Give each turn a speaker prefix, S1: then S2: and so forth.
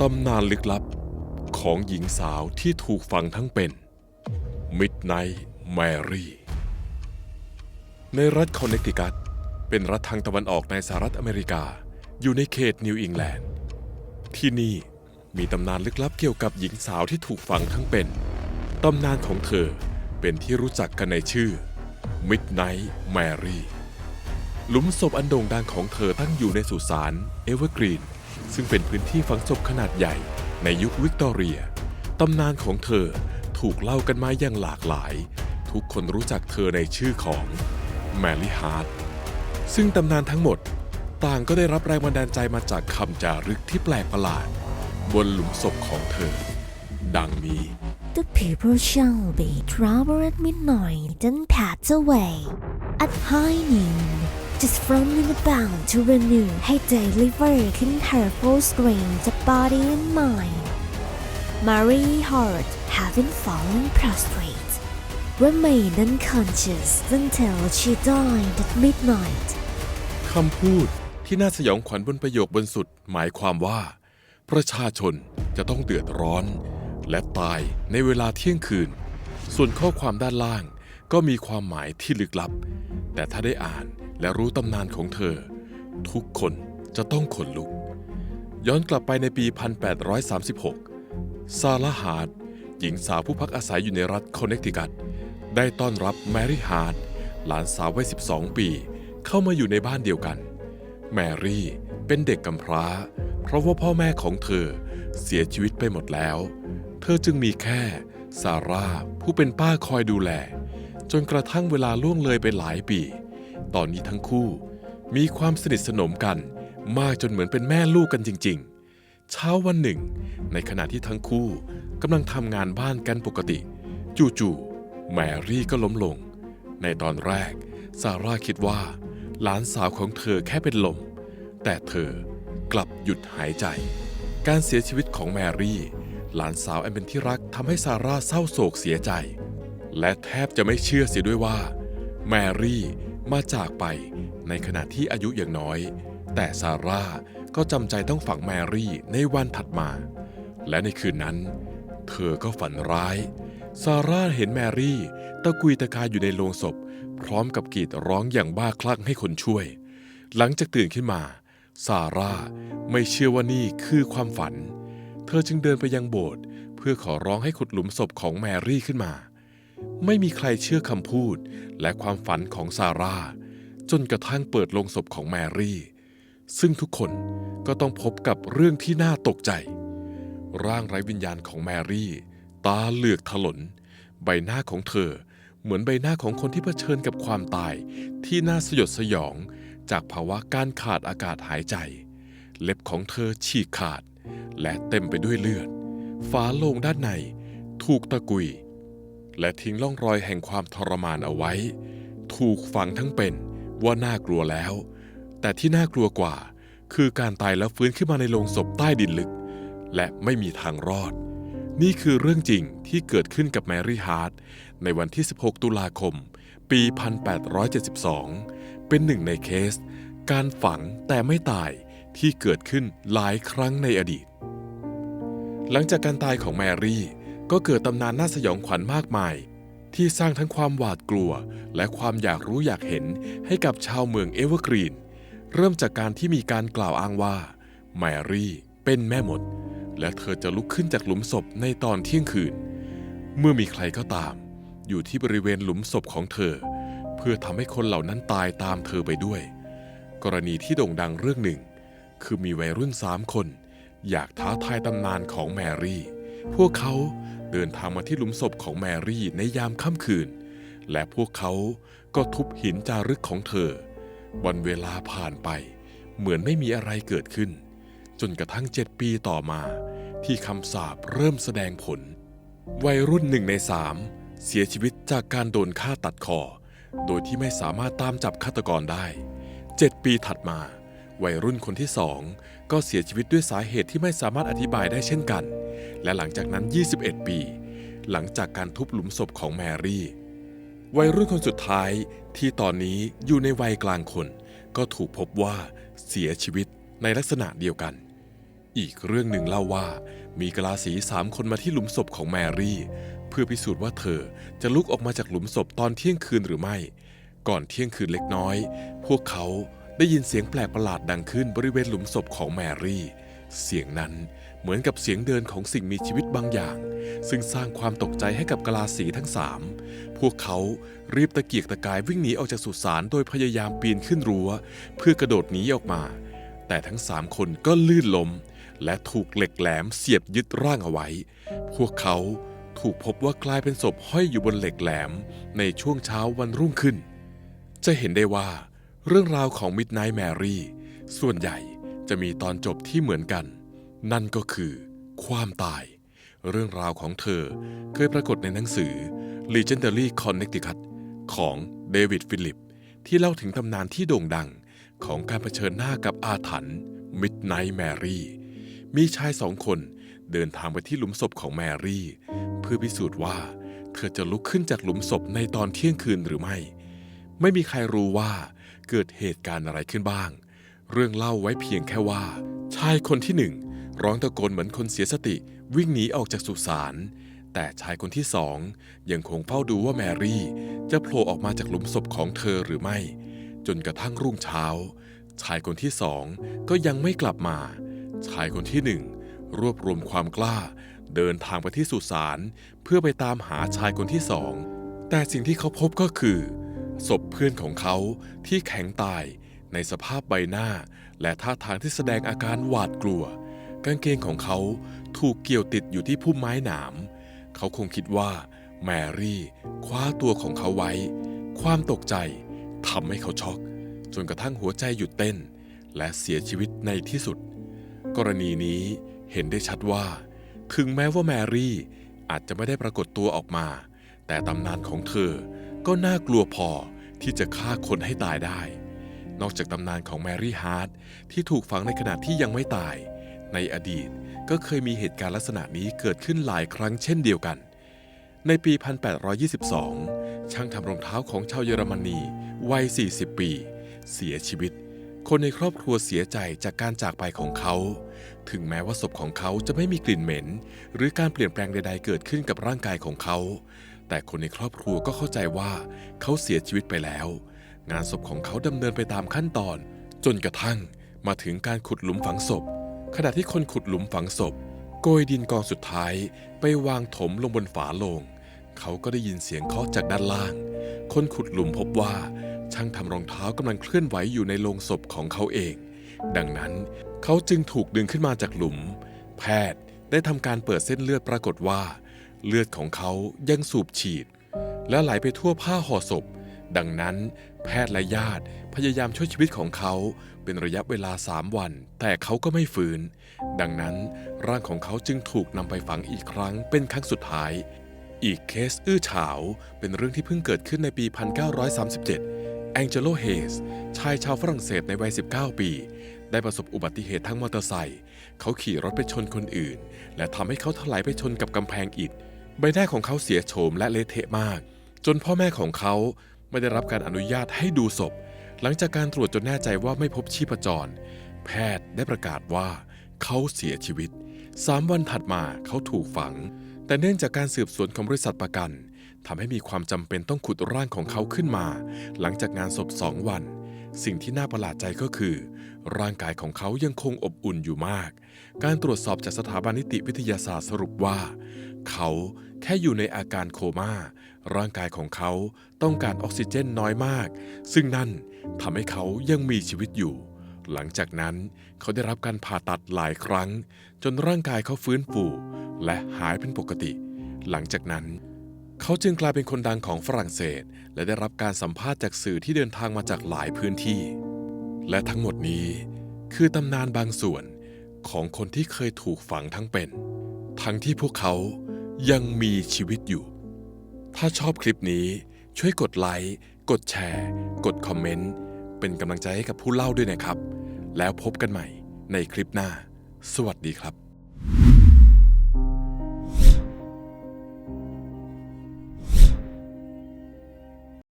S1: ตำนานลึกลับของหญิงสาวที่ถูกฝังทั้งเป็น Midnight Mary ในรัฐคอนเนตทิคัตเป็นรัฐทางตะวันออกในสหรัฐอเมริกา อยู่ในเขตนิวอิงแลนด์ ที่นี่มีตำนานลึกลับเกี่ยวกับหญิงสาวที่ถูกฝังทั้งเป็น ตำนานของเธอเป็นที่รู้จักกันในชื่อ Midnight Mary หลุมศพอันโด่งดังของเธอตั้งอยู่ในสุสานเอเวอร์กรีน ซึ่งเป็นพื้นที่ฝังศพขนาดใหญ่ในยุควิกตอเรีย ตำนานของเธอถูกเล่ากันมาอย่างหลากหลาย ทุกคนรู้จักเธอในชื่อของแมรี่ฮาร์ดซึ่งตำนานทั้งหมดต่างก็ได้รับแรงบันดาลใจมาจากคำจารึกที่แปลกประหลาด บนหลุมศพของเธอ ดังนี้
S2: The people shall be trouble at midnight and pass away at high noon. From the bound to renew, ให้ deliver ขึ้น her full screams of body and mind. Mary Hart having fallen prostrate, remained unconscious until she died at midnight.
S1: คำพูดที่น่าสยองขวัญบนประโยคบนสุดหมายความว่า ประชาชนจะต้องเดือดร้อน และตายในเวลาเที่ยงคืน ส่วนข้อความด้านล่างก็มีความหมายที่ลึกลับ แต่ถ้าได้อ่าน และรู้ตำนานของเธอ ทุกคนจะต้องขนลุก ย้อนกลับไปในปี 1836 ซาร่าฮาร์ดหญิงสาวผู้พักอาศัยอยู่ในรัฐคอนเนคติคัต ได้ต้อนรับแมรี่ฮาร์ดหลานสาววัย 12 ปี เข้ามาอยู่ในบ้านเดียวกัน แมรี่เป็นเด็กกำพร้า เพราะว่าพ่อแม่ของเธอเสียชีวิตไปหมดแล้ว เธอจึงมีแค่ซาร่าผู้เป็นป้าคอยดูแล จนกระทั่งเวลาล่วงเลยไปหลายปี ตอนนี้ทั้งคู่มีความสนิทสนมกันมากจนเหมือนเป็นแม่ลูกกันจริง ๆ เช้าวันหนึ่ง ในขณะที่ทั้งคู่กำลังทำงานบ้านกันปกติ จู่ๆแมรี่ก็ล้มลง ในตอนแรกซาร่าคิดว่า หลานสาวของเธอแค่เป็นลม แต่เธอกลับหยุดหายใจ การเสียชีวิตของแมรี่ หลานสาวอันเป็นที่รักทำให้ซาร่าเศร้าโศกเสียใจ และแทบจะไม่เชื่อเสียด้วยว่า แมรี่ มาจากไปในขณะที่อายุอย่างน้อย แต่ซาร่าก็จำใจต้องฝังแมรี่ในวันถัดมา และในคืนนั้น เธอก็ฝันร้าย ซาร่าเห็นแมรี่ ตะกุยตะกายอยู่ในโลงศพ พร้อมกับกรีดร้องอย่างบ้าคลั่งให้คนช่วย หลังจากตื่นขึ้นมา ซาร่าไม่เชื่อว่านี่คือความฝัน เธอจึงเดินไปยังโบสถ์เพื่อขอร้องให้ขุดหลุมศพของแมรี่ขึ้นมา ไม่มีใครเชื่อคำพูดและความฝันของซาร่า จนกระทั่งเปิดโลงศพของแมรี่ ซึ่งทุกคนก็ต้องพบกับเรื่องที่น่าตกใจ ร่างไร้วิญญาณของแมรี่ ตาเหลือกถลน ใบหน้าของเธอ เหมือนใบหน้าของคนที่เผชิญกับความตายที่น่าสยดสยอง จากภาวะการขาดอากาศหายใจ เล็บของเธอฉีกขาด และเต็มไปด้วยเลือด ฝาโลงด้านใน ถูกตะกุย และทิ้งร่องรอยแห่งความทรมานเอาไว้ ถูกฝังทั้งเป็นว่าน่ากลัวแล้ว แต่ที่น่ากลัวกว่า คือการตายแล้วฟื้นขึ้นมาในโลงศพใต้ดินลึก และไม่มีทางรอด นี่คือเรื่องจริงที่เกิดขึ้นกับแมรี่ฮาร์ดในวันที่ 16 ตุลาคม ปี 1872 เป็นหนึ่งในเคส การฝังแต่ไม่ตายที่เกิดขึ้นหลายครั้งในอดีต หลังจากการตายของแมรี่ ก็เกิดตำนานน่าสยองขวัญมากมาย ที่สร้างทั้งความหวาดกลัว และความอยากรู้อยากเห็นให้กับชาวเมืองเอเวอร์กรีน เริ่มจากการที่มีการกล่าวอ้างว่าแมรี่เป็นแม่มด และเธอจะลุกขึ้นจากหลุมศพในตอนเที่ยงคืน เมื่อมีใครก็ตาม อยู่ที่บริเวณหลุมศพของเธอ เพื่อทำให้คนเหล่านั้นตายตามเธอไปด้วย กรณีที่โด่งดังเรื่องหนึ่ง คือมีวัยรุ่นสามคน อยากท้าทายตำนานของแมรี่ พวกเขา เดินทางมาที่หลุมศพของแมรี่ในยามค่ำคืน และพวกเขาก็ทุบหินจารึกของเธอ วันเวลาผ่านไป เหมือนไม่มีอะไรเกิดขึ้น จนกระทั่งเจ็ดปีต่อมา ที่คำสาปเริ่มแสดงผล วัยรุ่นหนึ่งในสามเสียชีวิตจากการโดนฆ่าตัดคอ โดยที่ไม่สามารถตามจับฆาตกรได้เจ็ดปีถัดมา วัยรุ่นคนที่สองก็เสียชีวิตด้วยสาเหตุที่ไม่สามารถอธิบายได้เช่นกัน และหลังจากนั้น 21 ปี หลังจากการทุบหลุมศพของแมรี่ วัยรุ่นคนสุดท้ายที่ตอนนี้อยู่ในวัยกลางคน ก็ถูกพบว่าเสียชีวิตในลักษณะเดียวกัน อีกเรื่องหนึ่งเล่าว่า มีกะลาสีสามคนมาที่หลุมศพของแมรี่ เพื่อพิสูจน์ว่าเธอจะลุกออกมาจากหลุมศพตอนเที่ยงคืนหรือไม่ ก่อนเที่ยงคืนเล็กน้อย พวกเขา ได้ยินเสียงแปลกประหลาดดังขึ้นบริเวณหลุมศพของแมรี่ เสียงนั้นเหมือนกับเสียงเดินของสิ่งมีชีวิตบางอย่าง ซึ่งสร้างความตกใจให้กับกลาสีทั้งสามพวกเขารีบตะเกียกตะกายวิ่งหนีออกจากสุสานโดยพยายามปีนขึ้นรั้ว เพื่อกระโดดหนีออกมา แต่ทั้งสามคนก็ลื่นล้มและถูกเหล็กแหลมเสียบยึดร่างเอาไว้ พวกเขาถูกพบว่ากลายเป็นศพห้อยอยู่บนเหล็กแหลมในช่วงเช้าวันรุ่งขึ้น จะเห็นได้ว่า เรื่องราวของ Midnight Mary ส่วนใหญ่จะมีตอนจบที่เหมือนกัน นั่นก็คือ ความตาย เรื่องราวของเธอเคยปรากฏในหนังสือ Legendary Connecticut ของเดวิดฟิลิป ที่เล่าถึงตำนานที่โด่งดังของการเผชิญหน้ากับอาถรรพ์ Midnight Mary มีชายสองคนเดินทางไปที่หลุมศพของแมรี่ เพื่อพิสูจน์ว่า เธอจะลุกขึ้นจากหลุมศพในตอนเที่ยงคืนหรือไม่ ไม่มีใครรู้ว่า เกิดเหตุการณ์อะไรขึ้นบ้าง เรื่องเล่าไว้เพียงแค่ว่า ชายคนที่หนึ่งร้องตะโกนเหมือนคนเสียสติวิ่งหนีออกจากสุสานแต่ชายคนที่สองยังคงเฝ้าดูว่าแมรี่จะโผล่ออกมาจากหลุมศพของเธอหรือไม่ จนกระทั่งรุ่งเช้า ชายคนที่สองก็ยังไม่กลับมา ชายคนที่หนึ่งรวบรวมความกล้า เดินทางไปที่สุสานเพื่อไปตามหาชายคนที่สองแต่สิ่งที่เขาพบก็คือ ศพเพื่อนของเขาที่แข็งตายในสภาพใบหน้า และท่าทางที่แสดงอาการหวาดกลัว กางเกงของเขาถูกเกี่ยวติดอยู่ที่พุ่มไม้หนาม เขาคงคิดว่าแมรี่ คว้าตัวของเขาไว้ ความตกใจทำให้เขาช็อก จนกระทั่งหัวใจหยุดเต้น และเสียชีวิตในที่สุด กรณีนี้เห็นได้ชัดว่า ถึงแม้ว่าแมรี่อาจจะไม่ได้ปรากฏตัวออกมา แต่ตำนานของเธอ ก็น่ากลัวพอที่จะฆ่าคนให้ตายได้ นอกจากตำนานของแมรี่ฮาร์ดที่ถูกฝังในขณะที่ยังไม่ตาย ในอดีตก็เคยมีเหตุการณ์ลักษณะนี้เกิดขึ้นหลายครั้งเช่นเดียวกัน ในปี 1822 ช่างทำรองเท้าของชาวเยอรมนีวัย 40 ปี เสียชีวิต คนในครอบครัวเสียใจจากการจากไปของเขา ถึงแม้ว่าศพของเขาจะไม่มีกลิ่นเหม็น หรือการเปลี่ยนแปลงใด ๆ เกิดขึ้นกับร่างกายของเขา แต่คนในครอบครัวก็เข้าใจว่าเขาเสียชีวิตไปแล้ว งานศพของเขาดำเนินไปตามขั้นตอน จนกระทั่งมาถึงการขุดหลุมฝังศพ ขณะที่คนขุดหลุมฝังศพ โกยดินกองสุดท้ายไปวางถมลงบนฝาโลง เขาก็ได้ยินเสียงเคาะจากด้านล่าง คนขุดหลุมพบว่าช่างทำรองเท้ากำลังเคลื่อนไหวอยู่ในโลงศพของเขาเอง ดังนั้นเขาจึงถูกดึงขึ้นมาจากหลุม แพทย์ได้ทำการเปิดเส้นเลือดปรากฏว่า เลือดของเขายังสูบฉีด และไหลไปทั่วผ้าห่อศพ ดังนั้นแพทย์และญาติพยายามช่วยชีวิตของเขาเป็นระยะเวลาสามวัน แต่เขาก็ไม่ฟื้น ดังนั้นร่างของเขาจึงถูกนำไปฝังอีกครั้งเป็นครั้งสุดท้าย อีกเคสอื้อฉาวเป็นเรื่องที่เพิ่งเกิดขึ้นในปี 1937 แองเจโลเฮสชายชาวฝรั่งเศสในวัย 19 ปี ได้ประสบอุบัติเหตุทั้งมอเตอร์ไซค์เขาขี่รถไปชนคนอื่น และทำให้เขาถลายไปชนกับกำแพงอิฐ ใบหน้าของเขาเสียโฉมและเละเทะมาก จนพ่อแม่ของเขาไม่ได้รับการอนุญาตให้ดูศพ หลังจากการตรวจจนแน่ใจว่าไม่พบชีพจร แพทย์ได้ประกาศว่าเขาเสียชีวิตสามวันถัดมาเขาถูกฝัง แต่เนื่องจากการสืบสวนของบริษัทประกันทำให้มีความจำเป็นต้องขุดร่างของเขาขึ้นมา หลังจากงานศพสองวัน สิ่งที่น่าประหลาดใจก็คือ ร่างกายของเขายังคงอบอุ่นอยู่มาก การตรวจสอบจากสถาบันนิติวิทยาศาสตร์สรุปว่า เขาแค่อยู่ในอาการโคม่า ร่างกายของเขาต้องการออกซิเจนน้อยมาก ซึ่งนั่นทำให้เขายังมีชีวิตอยู่ หลังจากนั้นเขาได้รับการผ่าตัดหลายครั้ง จนร่างกายเขาฟื้นฟูและหายเป็นปกติ หลังจากนั้น เขาจึงกลายเป็นคนดังของฝรั่งเศส และได้รับการสัมภาษณ์จากสื่อที่เดินทางมาจากหลายพื้นที่ และทั้งหมดนี้คือตำนานบางส่วนของคนที่เคยถูกฝังทั้งเป็น ทั้งที่พวกเขา ยังมีชีวิตอยู่ ถ้าชอบคลิปนี้ช่วยกดไลค์ กดแชร์ กดคอมเมนต์ เป็นกำลังใจให้กับผู้เล่าด้วยนะครับ แล้วพบกันใหม่ในคลิปหน้า สวัสดีครับ